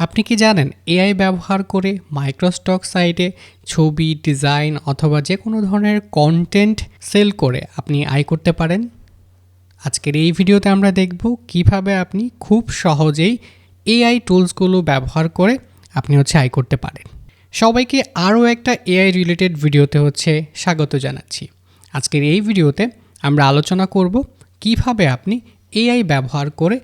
আপনি কি জানেন এআই ব্যবহার করে মাইক্রোস্টক সাইটে ছবি, ডিজাইন অথবা যে কোনো ধরনের কন্টেন্ট সেল করে আপনি আয় করতে পারেন? আজকের এই ভিডিওতে আমরা দেখব কীভাবে আপনি খুব সহজেই এআই টুলসগুলো ব্যবহার করে আপনি হচ্ছে আয় করতে পারেন। সবাইকে আরও একটা এআই রিলেটেড ভিডিওতে হচ্ছে স্বাগত জানাচ্ছি। আজকের এই ভিডিওতে আমরা আলোচনা করব কীভাবে আপনি এআই ব্যবহার করে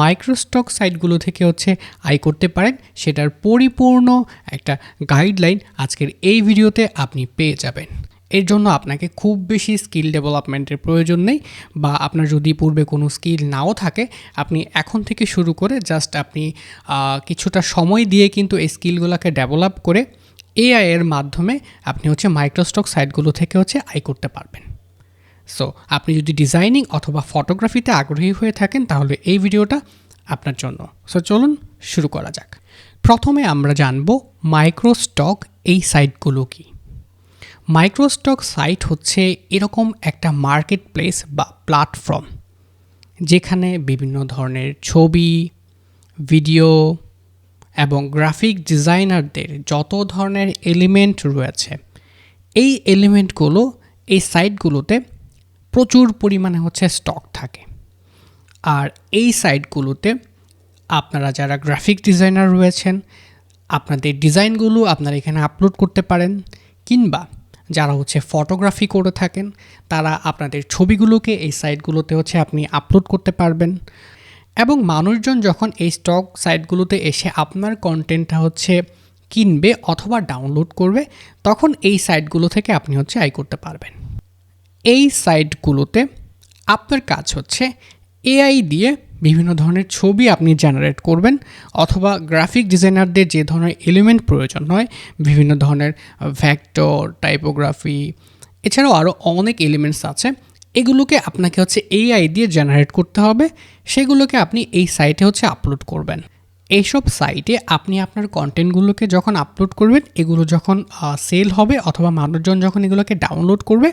মাইক্রোস্টক সাইটগুলো থেকে হচ্ছে আয় করতে পারেন। সেটার পরিপূর্ণ একটা গাইডলাইন আজকের এই ভিডিওতে আপনি পেয়ে যাবেন। এর জন্য আপনাকে খুব বেশি স্কিল ডেভেলপমেন্টের প্রয়োজন নেই বা আপনার যদি পূর্বে কোনো স্কিল নাও থাকে, আপনি এখন থেকে শুরু করে জাস্ট আপনি কিছুটা সময় দিয়ে কিন্তু এই স্কিলগুলোকে ডেভেলপ করে এআই এর মাধ্যমে আপনি হচ্ছে মাইক্রোস্টক সাইটগুলো থেকে হচ্ছে আয় করতে পারবেন। সো আপনি যদি ডিজাইনিং অথবা ফটোগ্রাফিতে আগ্রহী হয়ে থাকেন, তাহলে এই ভিডিওটা আপনার জন্য। সো চলুন শুরু করা যাক। প্রথমে আমরা জানব মাইক্রোস্টক এই সাইটগুলো কি। মাইক্রোস্টক সাইট হচ্ছে এরকম একটা মার্কেট প্লেস বা প্ল্যাটফর্ম যেখানে বিভিন্ন ধরনের ছবি ভিডিও এবং গ্রাফিক ডিজাইনারদের যত ধরনের এলিমেন্ট রয়েছে, এই এলিমেন্টগুলো এই সাইটগুলোতে প্রচুর পরিমাণে হচ্ছে স্টক থাকে। আর এই সাইটগুলোতে আপনারা যারা গ্রাফিক ডিজাইনার রয়েছেন, আপনাদের ডিজাইনগুলো আপনারা এখানে আপলোড করতে পারেন, কিংবা যারা হচ্ছে ফটোগ্রাফি করে থাকেন, তারা আপনাদের ছবিগুলোকে এই সাইটগুলোতে হচ্ছে আপনি আপলোড করতে পারবেন। এবং মানুষজন যখন এই স্টক সাইটগুলোতে এসে আপনার কন্টেন্টটা হচ্ছে কিনবে অথবা ডাউনলোড করবে, তখন এই সাইটগুলো থেকে আপনি হচ্ছে আয় করতে পারবেন। এই সাইটগুলোতে আপনার কাজ হচ্ছে এআই দিয়ে বিভিন্ন ধরনের ছবি আপনি জেনারেট করবেন অথবা গ্রাফিক ডিজাইনারদের যে ধরনের এলিমেন্ট প্রয়োজন হয়, বিভিন্ন ধরনের ভ্যাক্টর টাইপোগ্রাফি এছাড়াও আরও অনেক এলিমেন্টস আছে। এগুলোকে আপনাকে হচ্ছে এআই দিয়ে জেনারেট করতে হবে, সেগুলোকে আপনি এই সাইটে হচ্ছে আপলোড করবেন। এইসব সাইটে আপনি আপনার কন্টেন্টগুলোকে যখন আপলোড করবেন, এগুলো যখন সেল হবে অথবা মানুষজন যখন এগুলোকে ডাউনলোড করবে,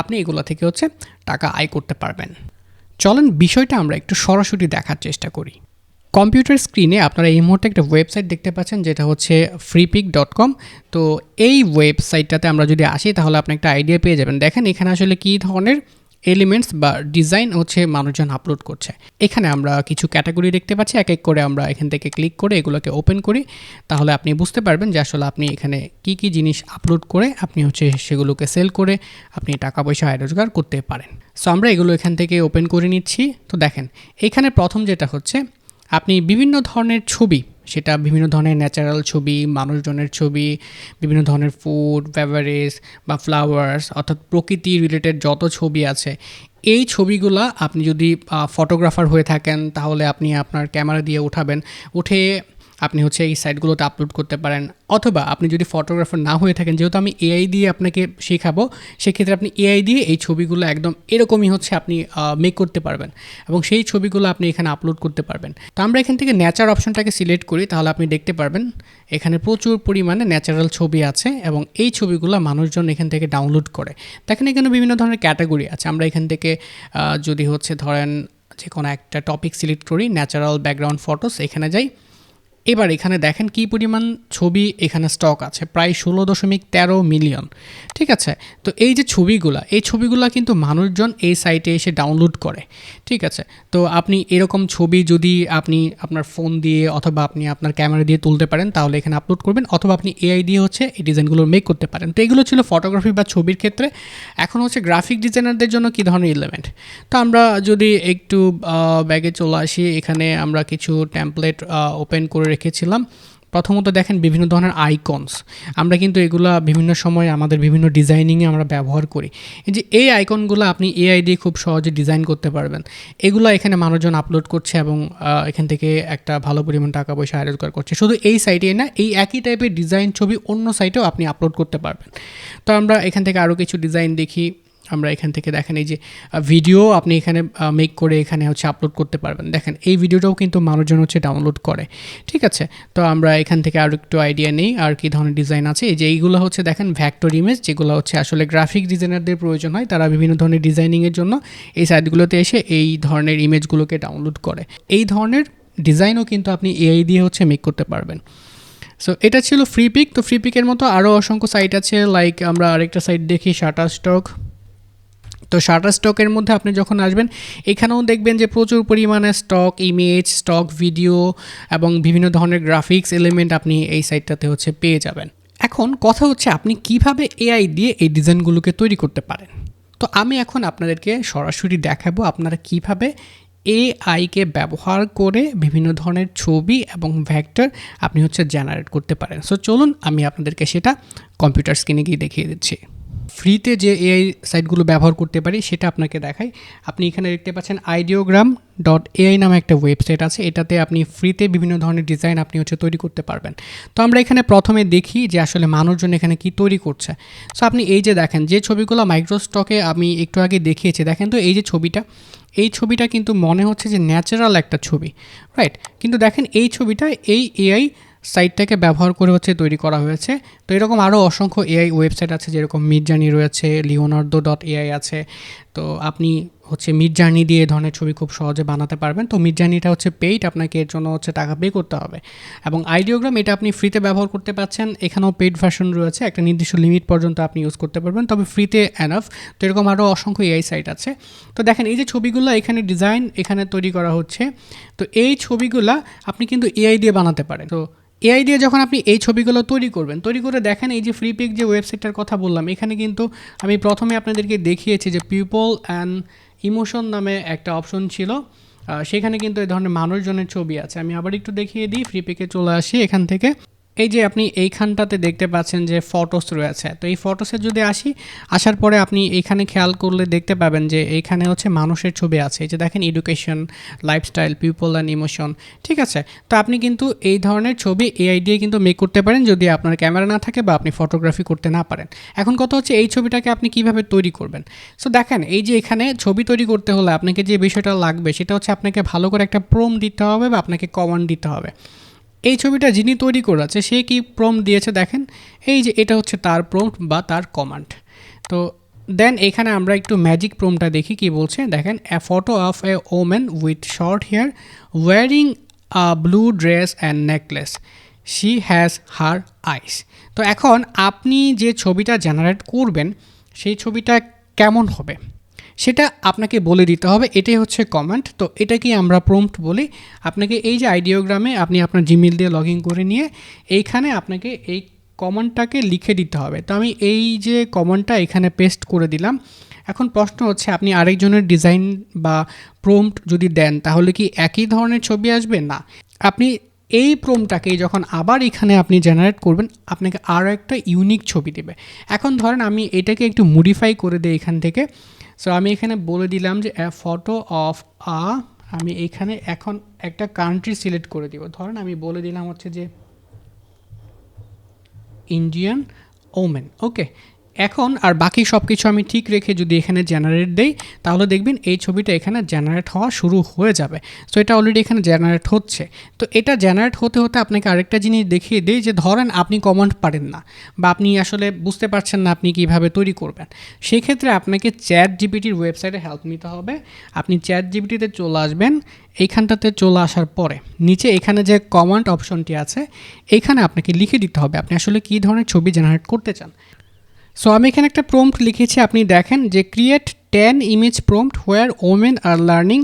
আপনি এগুলো থেকে হচ্ছে টাকা আয় করতে পারবেন। চলেন বিষয়টা আমরা একটু সরাসরি দেখার চেষ্টা করি। কম্পিউটার স্ক্রিনে আপনারা এই মুহূর্তে একটা ওয়েবসাইট দেখতে পাচ্ছেন, যেটা হচ্ছে ফ্রিপিক ডট কম তো এই ওয়েবসাইটটাতে আমরা যদি আসি, তাহলে আপনি একটা আইডিয়া পেয়ে যাবেন। দেখেন এখানে আসলে কী ধরনের এলিমেন্টস বা ডিজাইন হচ্ছে মানুষজন আপলোড করছে। এখানে আমরা কিছু ক্যাটাগরি দেখতে পাচ্ছি, এক এক করে আমরা এখান থেকে ক্লিক করে এগুলোকে ওপেন করি। তাহলে আপনি বুঝতে পারবেন যে আসলে আপনি এখানে কি কি জিনিস আপলোড করে আপনি হচ্ছে সেগুলোকে সেল করে আপনি টাকা পয়সা আয় রোজগার করতে পারেন। সো আমরা এগুলো এখান থেকে ওপেন করে নিচ্ছি। তো দেখেন, এখানে প্রথম যেটা হচ্ছে, আপনি বিভিন্ন ধরনের ছবি সেটা বিভিন্ন ধরনের ন্যাচারাল ছবি, মানুষজনের ছবি, বিভিন্ন ধরনের ফুড ফেভারেজ বা ফ্লাওয়ার্স অর্থাৎ প্রকৃতি রিলেটেড যত ছবি আছে, এই ছবিগুলা আপনি যদি ফটোগ্রাফার হয়ে থাকেন, তাহলে আপনি আপনার ক্যামেরা দিয়ে উঠাবেন। উঠে আপনি হচ্ছে এই সাইটগুলোতে আপলোড করতে পারেন। অথবা আপনি যদি ফটোগ্রাফার না হয়ে থাকেন, যেহেতু আমি এআই দিয়ে আপনাকে শেখাবো, সেক্ষেত্রে আপনি এআই দিয়ে এই ছবিগুলো একদম এরকমই হচ্ছে আপনি মেক করতে পারবেন এবং সেই ছবিগুলো আপনি এখানে আপলোড করতে পারবেন। তো আমরা এখান থেকে ন্যাচার অপশনটাকে সিলেক্ট করি, তাহলে আপনি দেখতে পারবেন এখানে প্রচুর পরিমাণে ন্যাচারাল ছবি আছে এবং এই ছবিগুলো মানুষজন এখান থেকে ডাউনলোড করে। দেখেন এখানে বিভিন্ন ধরনের ক্যাটাগরি আছে। আমরা এখান থেকে যদি হচ্ছে ধরেন যে কোনো একটা টপিক সিলেক্ট করি ন্যাচারাল ব্যাকগ্রাউন্ড ফটোস এখানে যাই। এবার এখানে দেখেন কি পরিমাণ ছবি এখানে স্টক আছে, প্রায় ষোলো দশমিক তেরো মিলিয়ন ঠিক আছে? তো এই যে ছবিগুলা, এই ছবিগুলা কিন্তু মানুষজন এই সাইটে এসে ডাউনলোড করে। ঠিক আছে? তো আপনি এরকম ছবি যদি আপনি আপনার ফোন দিয়ে অথবা আপনি আপনার ক্যামেরা দিয়ে তুলতে পারেন, তাহলে এখানে আপলোড করবেন, অথবা আপনি এআই দিয়ে হচ্ছে এই ডিজাইনগুলো মেক করতে পারেন। তো এগুলো ছিল ফটোগ্রাফি বা ছবির ক্ষেত্রে। এখন হচ্ছে গ্রাফিক ডিজাইনারদের জন্য কী ধরনের এলিমেন্ট তো আমরা যদি একটু ব্যাগে চলে আসি, এখানে আমরা কিছু ট্যাম্পলেট ওপেন করে রেখেছিলাম। প্রথমত দেখেন বিভিন্ন ধরনের আইকনস আমরা কিন্তু এগুলা বিভিন্ন সময় আমাদের বিভিন্ন ডিজাইনিংয়ে আমরা ব্যবহার করি। এই যে এই আইকনগুলো আপনি এআই দিয়ে খুব সহজে ডিজাইন করতে পারবেন। এগুলো এখানে মানুষজন আপলোড করছে এবং এখান থেকে একটা ভালো পরিমাণ টাকা পয়সা রোজগার করছে। শুধু এই সাইটে না, এই একই টাইপের ডিজাইন ছবি অন্য সাইটেও আপনি আপলোড করতে পারবেন। তো আমরা এখান থেকে আরও কিছু ডিজাইন দেখি। আমরা এখান থেকে দেখেন এই যে ভিডিও আপনি এখানে মেক করে এখানে হচ্ছে আপলোড করতে পারবেন। দেখেন, এই ভিডিওটাও কিন্তু মানুষজন হচ্ছে ডাউনলোড করে। ঠিক আছে? তো আমরা এখান থেকে আরও একটু আইডিয়া নেই, আর কি ধরনের ডিজাইন আছে। এই যে এইগুলো হচ্ছে দেখেন ভ্যাক্টর ইমেজ যেগুলো হচ্ছে আসলে গ্রাফিক ডিজাইনারদের প্রয়োজন হয়। তারা বিভিন্ন ধরনের ডিজাইনিংয়ের জন্য এই সাইটগুলোতে এসে এই ধরনের ইমেজগুলোকে ডাউনলোড করে। এই ধরনের ডিজাইনও কিন্তু আপনি এআই দিয়ে হচ্ছে মেক করতে পারবেন। সো এটা ছিল ফ্রি পিক তো ফ্রি পিকের মতো আরও অসংখ্য সাইট আছে। লাইক আমরা আরেকটা সাইট দেখি শাটার স্টক তো শাটার স্টকের মধ্যে আপনি যখন আসবেন, এখানেও দেখবেন যে প্রচুর পরিমাণে স্টক ইমেজ স্টক ভিডিও এবং বিভিন্ন ধরনের গ্রাফিক্স এলিমেন্ট আপনি এই সাইটটাতে হচ্ছে পেয়ে যাবেন। এখন কথা হচ্ছে আপনি কীভাবে এআই দিয়ে এই ডিজাইনগুলোকে তৈরি করতে পারেন? তো আমি এখন আপনাদেরকে সরাসরি দেখাবো আপনারা কীভাবে এআইকে ব্যবহার করে বিভিন্ন ধরনের ছবি এবং ভ্যাক্টর আপনি হচ্ছে জেনারেট করতে পারেন। সো চলুন আমি আপনাদেরকে সেটা কম্পিউটার স্ক্রিনে গিয়ে দেখিয়ে দিচ্ছি। ফ্রিতে যে এআই সাইটগুলো ব্যবহার করতে পারি, সেটা আপনাকে দেখাই। আপনি এখানে দেখতে পাচ্ছেন আইডিওগ্রাম ডট এআই নামে একটা ওয়েবসাইট আছে। এটাতে আপনি ফ্রিতে বিভিন্ন ধরনের ডিজাইন আপনি হচ্ছে তৈরি করতে পারবেন। তো আমরা এখানে প্রথমে দেখি যে আসলে মানুষজন এখানে কি তৈরি করছে। সো আপনি এই যে দেখেন, যে ছবিগুলো মাইক্রোস্টকে আমি একটু আগে দেখিয়েছি, দেখেন তো এই যে ছবিটা। এই ছবিটা কিন্তু মনে হচ্ছে যে ন্যাচারাল একটা ছবি রাইট কিন্তু দেখেন এই ছবিটা, এই এআই সাইটটাকে ব্যবহার করে হচ্ছে তৈরি করা হয়েছে। তো এরকম আরও অসংখ্য এআই ওয়েবসাইট আছে, যেরকম মিডজার্নি রয়েছে লিওনার্দো ডট এআই আছে। তো আপনি হচ্ছে মিডজার্নি দিয়ে ধরনের ছবি খুব সহজে বানাতে পারবেন। তো মিডজার্নিটা হচ্ছে পেইড আপনাকে এর জন্য হচ্ছে টাকা পে করতে হবে। এবং আইডিওগ্রাম এটা আপনি ফ্রিতে ব্যবহার করতে পারছেন। এখানেও পেইড ভার্সন রয়েছে, একটা নির্দিষ্ট লিমিট পর্যন্ত আপনি ইউজ করতে পারবেন। তবে ফ্রিতে অ্যানাফ তো এরকম আরও অসংখ্য এআই সাইট আছে। তো দেখেন, এই যে ছবিগুলো, এখানে ডিজাইন এখানে তৈরি করা হচ্ছে। তো এই ছবিগুলো আপনি কিন্তু এআই দিয়ে বানাতে পারেন। তো এআই দিয়ে যখন আপনি এই ছবিগুলো তৈরি করবেন, তৈরি করে দেখেন এই যে ফ্রি পিক যে ওয়েবসাইটটার কথা বললাম, এখানে কিন্তু আমি প্রথমে আপনাদেরকে দেখিয়েছি যে পিপল অ্যান্ড ইমোশন নামে একটা অপশন ছিল। সেখানে কিন্তু এই ধরনের মানুষজনের ছবি আছে। আমি আবার একটু দেখিয়ে দিই ফ্রি পিকে চলে আসি এখান থেকে। এই যে আপনি এইখানটাতে দেখতে পাচ্ছেন যে ফটোস রয়েছে, তো এই ফটোসে যদি আসি, আসার পরে আপনি এইখানে খেয়াল করলে দেখতে পাবেন যে এইখানে হচ্ছে মানুষের ছবি আছে। এই যে দেখেন education lifestyle people and emotion ঠিক আছে? তো আপনি কিন্তু এই ধরনের ছবি এআই দিয়ে কিন্তু মেক করতে পারেন যদি আপনার ক্যামেরা না থাকে বা আপনি ফটোগ্রাফি করতে না পারেন। এখন কথা হচ্ছে এই ছবিটাকে আপনি কীভাবে তৈরি করবেন? সো দেখেন, এই যে এখানে ছবি তৈরি করতে হলে আপনাকে যে বিষয়টা লাগবে সেটা হচ্ছে আপনাকে ভালো করে একটা প্রোম দিতে হবে বা আপনাকে কমান্ড দিতে হবে। এই ছবিটা যিনি তৈরি করেছে, সে কি প্রম দিয়েছে দেখেন? এই যে এটা হচ্ছে তার প্রম্পট বা তার কমান্ড তো দেন এখানে আমরা একটু ম্যাজিক প্রোমটা দেখি, কি বলছে? দেখেন a photo of a women with short hair wearing a blue dress and necklace she has her eyes তো এখন আপনি যে ছবিটা জেনারেট করবেন, সেই ছবিটা কেমন হবে? সেটা আপনাকে বলে দিতে হবে, এটাই হচ্ছে কমেন্ট তো এটাকেই আমরা প্রম্পট বলি। আপনাকে এই যে আইডিওগ্রামে আপনি আপনার জিমেল দিয়ে লগ ইন করে নিয়ে এইখানে আপনাকে এই কমেন্টটাকে লিখে দিতে হবে। তো আমি এই যে কমেন্টটা এখানে পেস্ট করে দিলাম। এখন প্রশ্ন হচ্ছে, আপনি আরেকজনের ডিজাইন বা প্রম্পট যদি দেন, তাহলে কি একই ধরনের ছবি আসবে? না। আপনি এই প্রোমটাকে যখন আবার এখানে আপনি জেনারেট করবেন, আপনাকে আরও একটা ইউনিক ছবি দেবে। এখন ধরেন আমি এটাকে একটু মডিফাই করে দিই এখান থেকে। সো আমি এখানে বলে দিলাম যে ফটো অফ আ আমি এখানে এখন একটা কান্ট্রি সিলেক্ট করে দিব। ধরেন আমি বলে দিলাম হচ্ছে যে ইন্ডিয়ান ওমেন ওকে এখন আর বাকি সব কিছু আমি ঠিক রেখে যদি এখানে জেনারেট দেই, তাহলে দেখবেন এই ছবিটা এখানে জেনারেট হওয়া শুরু হয়ে যাবে। সো এটা অলরেডি এখানে জেনারেট হচ্ছে। তো এটা জেনারেট হতে হতে আপনাকে আরেকটা জিনিস দেখিয়ে দিই যে ধরেন আপনি কমেন্ট পারেন না বা আপনি আসলে বুঝতে পারছেন না আপনি কীভাবে তৈরি করবেন। সেই ক্ষেত্রে আপনাকে চ্যাট জিপিটির ওয়েবসাইটে হেল্প নিতে হবে। আপনি চ্যাট জিপিটিতে চলে আসবেন। এইখানটাতে চলে আসার পরে নিচে এখানে যে কমান্ড অপশনটি আছে এইখানে আপনাকে লিখে দিতে হবে আপনি আসলে কী ধরনের ছবি জেনারেট করতে চান। সো আমি এখানে একটা প্রম্পট লিখেছি, আপনি দেখেন যে create ten image prompt where women are learning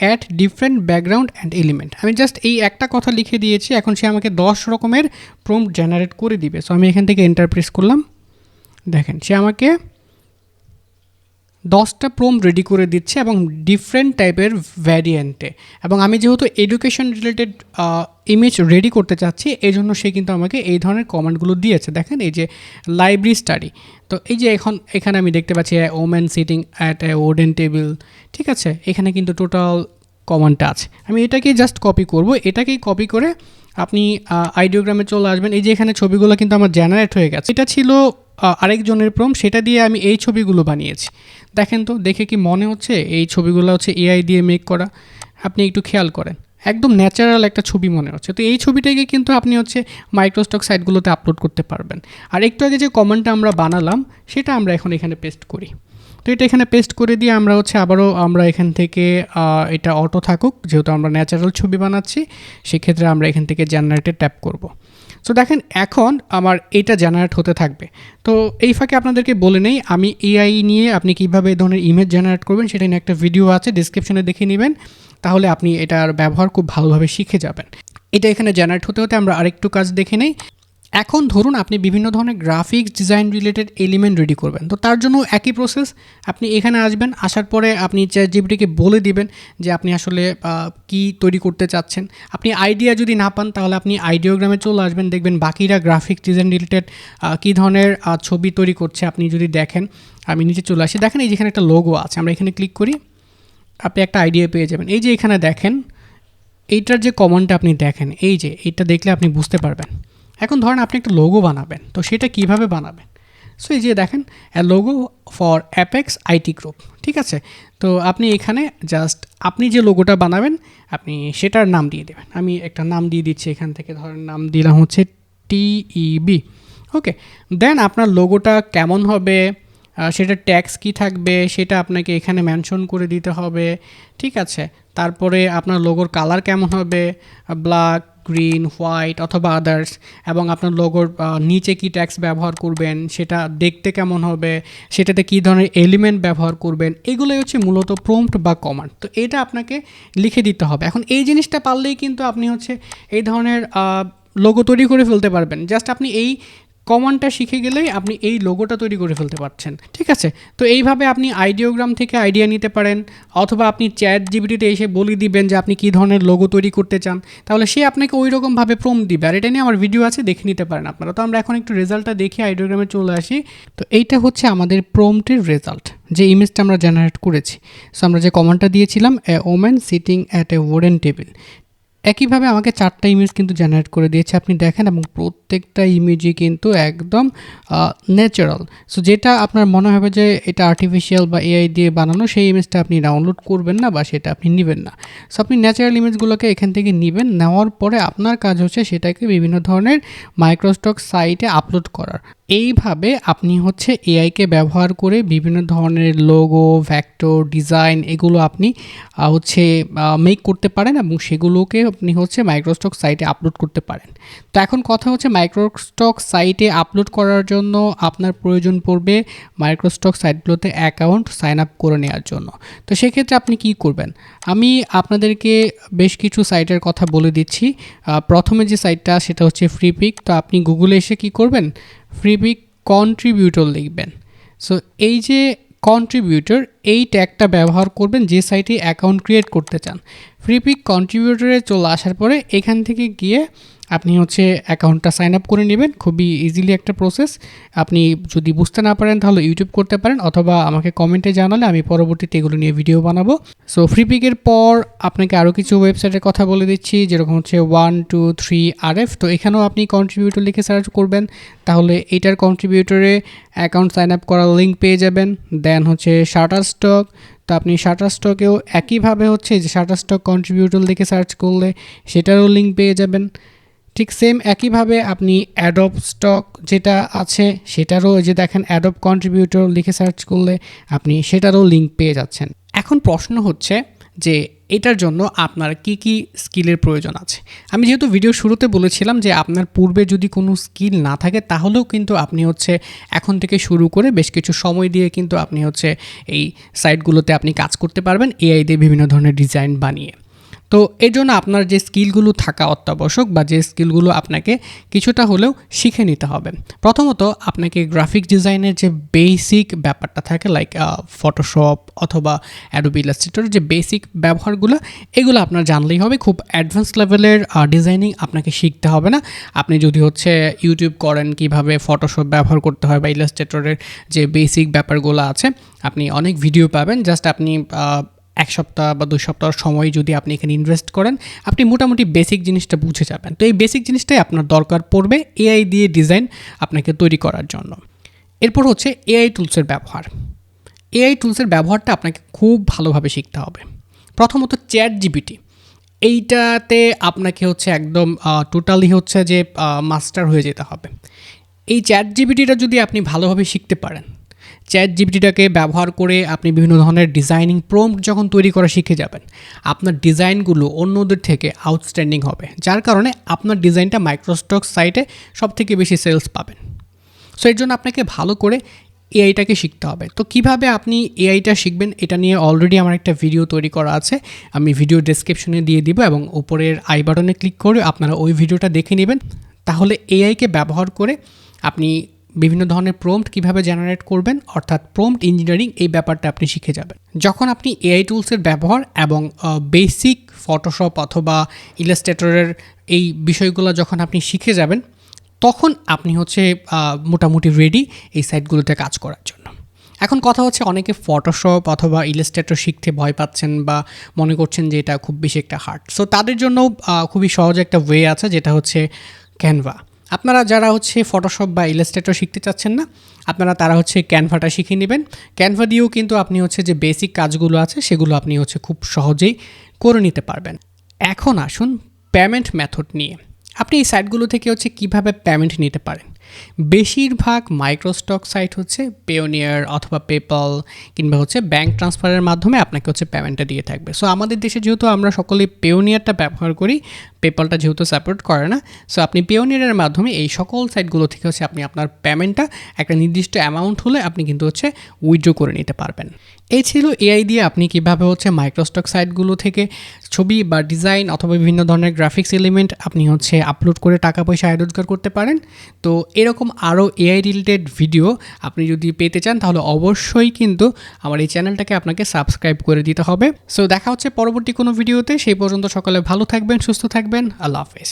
at different background and element আমি জাস্ট এই একটা কথা লিখে দিয়েছি, এখন সে আমাকে দশ রকমের প্রম্পট জেনারেট করে দিবে। সো আমি এখান থেকে এন্টারপ্রেস করলাম। দেখেন, সে আমাকে দশটা প্রোম রেডি করে দিচ্ছে এবং ডিফারেন্ট টাইপের ভ্যারিয়েন্টে এবং আমি যেহেতু এডুকেশন রিলেটেড ইমেজ রেডি করতে চাচ্ছি এই জন্য সে কিন্তু আমাকে এই ধরনের কমেন্টগুলো দিয়েছে। দেখেন, এই যে লাইব্রেরি স্টাডি তো এই যে এখন, এখানে আমি দেখতে পাচ্ছি woman sitting at a wooden table ঠিক আছে? এখানে কিন্তু টোটাল কমান্ডটা আছে। আমি এটাকেই জাস্ট কপি করব। এটাকেই কপি করে আপনি আইডিওগ্রামে চলে আসবেন। এই যে এখানে ছবিগুলো কিন্তু আমার জেনারেট হয়ে গেছে। এটা ছিল আরেকজনের প্রম সেটা দিয়ে আমি এই ছবিগুলো বানিয়েছি। দেখেন তো, দেখে কি মনে হচ্ছে? এই ছবিগুলো হচ্ছে এআই দিয়ে মেক করা। আপনি একটু খেয়াল করেন। একদম ন্যাচারাল একটা ছবি মনে হচ্ছে। তো এই ছবিটাকে কিন্তু আপনি হচ্ছে মাইক্রোস্টক সাইটগুলোতে আপলোড করতে পারবেন। আর একটু আগে যে কমেন্টটা আমরা বানালাম, সেটা আমরা এখন এখানে পেস্ট করি। তো এটা এখানে পেস্ট করে দিয়ে আমরা হচ্ছে আবারও আমরা এখান থেকে এটা অটো থাকুক, যেহেতু আমরা ন্যাচারাল ছবি বানাচ্ছি, সেক্ষেত্রে আমরা এখান থেকে জেনারেটে ট্যাপ করব। সো দেখেন, এখন আমার এটা জেনারেট হতে থাকবে। তো, এই ফাঁকে আপনাদেরকে বলে নেই, আমি এআই নিয়ে আপনি কীভাবে এই ধরনের ইমেজ জেনারেট করবেন সেটা নিয়ে একটা ভিডিও আছে ডিসক্রিপশনে দেখে নেবেন। তাহলে আপনি এটার ব্যবহার খুব ভালোভাবে শিখে যাবেন। এটা এখানে জেনারেট হতে হতে আমরা আরেকটু কাজ দেখে নেই। এখন ধরুন আপনি বিভিন্ন ধরনের graphics design related element ready করবেন। তো তার জন্য একই প্রসেস আপনি এখানে আসবেন, আসার পরে আপনি জিবিটিকে বলে দিবেন যে আপনি আসলে কি তৈরি করতে চাচ্ছেন। আপনি আইডিয়া যদি না পান, তাহলে আপনি আইডিওগ্রামে চলে আসবেন, দেখবেন বাকিরা গ্রাফিক্স ডিজাইন রিলেটেড কী ধরনের ছবি তৈরি করছে আপনি যদি দেখেন। আমি নিচে চলে আসি। দেখেন এই যেখানে একটা লোগো আছে, আমরা এখানে ক্লিক করি, আপনি একটা আইডিয়া পেয়ে যাবেন। এই যে এখানে দেখেন, এইটার যে কমনটা আপনি দেখেন, এই যে, এইটা দেখলে আপনি বুঝতে পারবেন। এখন ধরেন আপনি একটা লোগো বানাবেন, তো সেটা কীভাবে বানাবেন? সো এই যে দেখেন logo for Apex IT group ঠিক আছে? তো আপনি এখানে জাস্ট আপনি যে লোগোটা বানাবেন, আপনি সেটার নাম দিয়ে দেবেন। আমি একটা নাম দিয়ে দিচ্ছি এখান থেকে, ধরেন নাম দিলাম হচ্ছে টিইবি ওকে দেন আপনার লোগোটা কেমন হবে সেটা ট্যাক্স কি থাকবে, সেটা আপনাকে এখানে মেনশন করে দিতে হবে, ঠিক আছে? তারপরে আপনার লোগোর কালার কেমন হবে ব্ল্যাক গ্রিন হোয়াইট অথবা আদার্স এবং আপনার লোগোর নিচে কি ট্যাক্স ব্যবহার করবেন, সেটা দেখতে কেমন হবে, সেটাতে কী ধরনের এলিমেন্ট ব্যবহার করবেন, এগুলোই হচ্ছে মূলত প্রম্পট বা কমান্ড তো এটা আপনাকে লিখে দিতে হবে। এখন এই জিনিসটা পারলেই কিন্তু আপনি হচ্ছে এই ধরনের লোগো তৈরি করে ফেলতে পারবেন। জাস্ট আপনি এই কমান্ডটা শিখে গেলেই আপনি এই লোগোটা তৈরি করে ফেলতে পারছেন, ঠিক আছে? তো এইভাবে আপনি আইডিওগ্রাম থেকে আইডিয়া নিতে পারেন, অথবা আপনি চ্যাট জিবিটিতে এসে বলে দিবেন যে আপনি কী ধরনের লোগো তৈরি করতে চান। তাহলে সে আপনাকে ওই রকমভাবে প্রম দিবে। আর এটা নিয়ে আমার ভিডিও আছে, দেখে নিতে পারেন আপনারা। তো আমরা এখন একটু রেজাল্টটা দেখি আইডিওগ্রামে চলে আসি। তো এইটা হচ্ছে আমাদের প্রমটের রেজাল্ট যে ইমেজটা আমরা জেনারেট করেছি। সো আমরা যে কমান্ডটা দিয়েছিলাম a woman sitting at a wooden table একইভাবে আমাকে চারটা ইমেজ কিন্তু জেনারেট করে দিয়েছে। আপনি দেখেন এবং প্রত্যেকটা ইমেজই কিন্তু একদম ন্যাচারাল সো যেটা আপনার মনে হবে যে এটা আর্টিফিশিয়াল বা এআই দিয়ে বানানো, সেই ইমেজটা আপনি ডাউনলোড করবেন না বা সেটা আপনি নেবেন না। সো আপনি ন্যাচারাল ইমেজগুলোকে এখান থেকে নেবেন, নেওয়ার পরে আপনার কাজ হচ্ছে সেটাকে বিভিন্ন ধরনের মাইক্রোস্টক সাইটে আপলোড করার। এইভাবে আপনি হচ্ছে এআইকে ব্যবহার করে বিভিন্ন ধরনের লোগো ভ্যাক্টর ডিজাইন এগুলো আপনি হচ্ছে মেক করতে পারেন এবং সেগুলোকে আপনি হচ্ছে মাইক্রোস্টক সাইটে আপলোড করতে পারেন। তো এখন কথা হচ্ছে মাইক্রোস্টক সাইটে আপলোড করার জন্য আপনার প্রয়োজন পড়বে মাইক্রোস্টক সাইটগুলোতে অ্যাকাউন্ট সাইন আপ করে নেওয়ার জন্য। তো সেক্ষেত্রে আপনি কি করবেন? আমি আপনাদেরকে বেশ কিছু সাইটের কথা বলে দিচ্ছি। প্রথমে যে সাইটটা সেটা হচ্ছে ফ্রিপিক তো আপনি গুগলে এসে কি করবেন? ফ্রিপিক কন্ট্রিবিউটর লিখবেন। সো এই যে কন্ট্রিবিউটর এই ট্যাগটা ব্যবহার করবেন যে সাইটে অ্যাকাউন্ট ক্রিয়েট করতে চান। ফ্রিপিক কন্ট্রিবিউটরে চলে আসার পরে এখান থেকে গিয়ে আপনি হচ্ছে অ্যাকাউন্টটা সাইন আপ করে নেবেন। খুবই ইজিলি একটা প্রসেস আপনি যদি বুঝতে না পারেন, তাহলে ইউটিউব করতে পারেন অথবা আমাকে কমেন্টে জানালে আমি পরবর্তীতে এগুলো নিয়ে ভিডিও বানাবো। সো ফ্রিপিকের পর আপনাকে আরও কিছু ওয়েবসাইটের কথা বলে দিচ্ছি, যেরকম হচ্ছে one two three R F তো এখানেও আপনি কন্ট্রিবিউটর লিখে সার্চ করবেন। তাহলে এইটার কন্ট্রিবিউটরে অ্যাকাউন্ট সাইন আপ করার লিঙ্ক পেয়ে যাবেন। দেন হচ্ছে শাটার স্টক তো আপনি শাটার স্টকেও একইভাবে হচ্ছে যে শাটার স্টক কন্ট্রিবিউটর লিখে সার্চ করলে সেটারও লিঙ্ক পেয়ে যাবেন। ঠিক সেম একইভাবে আপনি অ্যাডপ স্টক যেটা আছে, সেটারও যে দেখেন অ্যাডপ কন্ট্রিবিউটর লিখে সার্চ করলে আপনি সেটারও লিঙ্ক পেয়ে যাচ্ছেন। এখন প্রশ্ন হচ্ছে যে এটার জন্য আপনার কি কি স্কিলের প্রয়োজন আছে? আমি যেহেতু ভিডিও শুরুতে বলেছিলাম যে আপনার পূর্বে যদি কোনো স্কিল না থাকে, তাহলেও কিন্তু আপনি হচ্ছে এখন থেকে শুরু করে বেশ কিছু সময় দিয়ে কিন্তু আপনি হচ্ছে এই সাইটগুলোতে আপনি কাজ করতে পারবেন এআই দিয়ে বিভিন্ন ধরনের ডিজাইন বানিয়ে। তো এর জন্য আপনার যে স্কিলগুলো থাকা অত্যাবশ্যক বা যে স্কিলগুলো আপনাকে কিছুটা হলেও শিখে নিতে হবে। প্রথমত আপনাকে গ্রাফিক ডিজাইনের যে বেসিক ব্যাপারটা থাকে লাইক ফটোশপ অথবা অ্যাডোবি ইলাস্ট্রেটর যে বেসিক ব্যবহারগুলো, এগুলো আপনার জানলেই হবে। খুব অ্যাডভান্স লেভেলের ডিজাইনিং আপনাকে শিখতে হবে না। আপনি যদি হচ্ছে ইউটিউব করেন কীভাবে ফটোশপ ব্যবহার করতে হয় বা ইলাস্ট্রেটরের যে বেসিক ব্যাপারগুলো আছে, আপনি অনেক ভিডিও পাবেন। জাস্ট আপনি এক সপ্তাহ বা দুই সপ্তাহ সময় যদি আপনি এখানে ইনভেস্ট করেন, আপনি মোটামুটি বেসিক জিনিসটা বুঝে যাবেন। তো এই বেসিক জিনিসটাই আপনার দরকার পড়বে এআই দিয়ে ডিজাইন আপনাকে তৈরি করার জন্য। এরপর হচ্ছে এআই টুলসের ব্যবহার। এআই টুলসের ব্যবহারটা আপনাকে খুব ভালোভাবে শিখতে হবে। প্রথমত চ্যাট জিবিটি এইটাতে আপনাকে হচ্ছে একদম টোটালি হচ্ছে যে মাস্টার হয়ে যেতে হবে। এই চ্যাট জিবিটিটা যদি আপনি ভালোভাবে শিখতে পারেন চ্যাট জিপিটিটাকে ব্যবহার করে আপনি বিভিন্ন ধরনের ডিজাইনিং প্রম্পট যখন তৈরি করা শিখে যাবেন, আপনার ডিজাইনগুলো অন্যদের থেকে আউটস্ট্যান্ডিং হবে, যার কারণে আপনার ডিজাইনটা মাইক্রোস্টক সাইটে সব থেকে বেশি সেলস পাবেন। সো এর জন্য আপনাকে ভালো করে এআইটাকে শিখতে হবে। তো কীভাবে আপনি এআইটা শিখবেন, এটা নিয়ে অলরেডি আমার একটা ভিডিও তৈরি করা আছে। আমি ভিডিও ডেসক্রিপশনে দিয়ে দিব এবং উপরের আই বাটনে ক্লিক করে আপনারা ওই ভিডিওটা দেখে নেবেন। তাহলে এআইকে ব্যবহার করে আপনি বিভিন্ন ধরনের প্রম্পট কীভাবে জেনারেট করবেন, অর্থাৎ প্রম্পট ইঞ্জিনিয়ারিং এই ব্যাপারটা আপনি শিখে যাবেন। যখন আপনি এআই টুলসের ব্যবহার এবং বেসিক ফটোশপ অথবা ইলাস্ট্রেটরের এই বিষয়গুলো যখন আপনি শিখে যাবেন, তখন আপনি হচ্ছে মোটামুটি রেডি এই সাইটগুলোতে কাজ করার জন্য। এখন কথা হচ্ছে অনেকে ফটোশপ অথবা ইলাস্ট্রেটর শিখতে ভয় পাচ্ছেন বা মনে করছেন যে এটা খুব বেশি একটা হার্ড সো তাদের জন্য খুবই সহজ একটা ওয়ে আছে, যেটা হচ্ছে ক্যানভা আপনারা যারা হচ্ছে ফটোশপ বা ইলাস্ট্রেটর শিখতে চাচ্ছেন না, আপনারা তারা হচ্ছে ক্যানভাটা শিখে নেবেন। ক্যানভা দিয়েও কিন্তু আপনি হচ্ছে যে বেসিক কাজগুলো আছে, সেগুলো আপনি হচ্ছে খুব সহজেই করে নিতে পারবেন। এখন আসুন পেমেন্ট মেথড নিয়ে। আপনি এই সাইটগুলো থেকে হচ্ছে কীভাবে পেমেন্ট নিতে পারেন? বেশিরভাগ মাইক্রোস্টক সাইট হচ্ছে পেওনিয়ার অথবা পেপল কিংবা হচ্ছে ব্যাঙ্ক ট্রান্সফারের মাধ্যমে আপনাকে হচ্ছে পেমেন্টটা দিয়ে থাকবে। সো আমাদের দেশে যেহেতু আমরা সকলেই পেওনিয়ারটা ব্যবহার করি পেপালটা যেহেতু সাপোর্ট করে না সো আপনি পেওনিয়ারের মাধ্যমে এই সকল সাইটগুলো থেকে হচ্ছে আপনি আপনার পেমেন্টটা একটা নির্দিষ্ট অ্যামাউন্ট হলে আপনি কিন্তু হচ্ছে উইথড্র করে নিতে পারবেন। এই ছিল এআই দিয়ে আপনি কীভাবে হচ্ছে মাইক্রোস্টক সাইটগুলো থেকে ছবি বা ডিজাইন অথবা বিভিন্ন ধরনের গ্রাফিক্স এলিমেন্ট আপনি হচ্ছে আপলোড করে টাকা পয়সা আয় রোজগার করতে পারেন। তো এরকম আরও এআই রিলেটেড ভিডিও আপনি যদি পেতে চান, তাহলে অবশ্যই কিন্তু আমার এই চ্যানেলটাকে আপনাকে সাবস্ক্রাইব করে দিতে হবে। সো দেখা হচ্ছে পরবর্তী কোনো ভিডিওতে সেই পর্যন্ত সকালে ভালো থাকবেন, সুস্থ থাকবেন আল্লাহ হাফেজ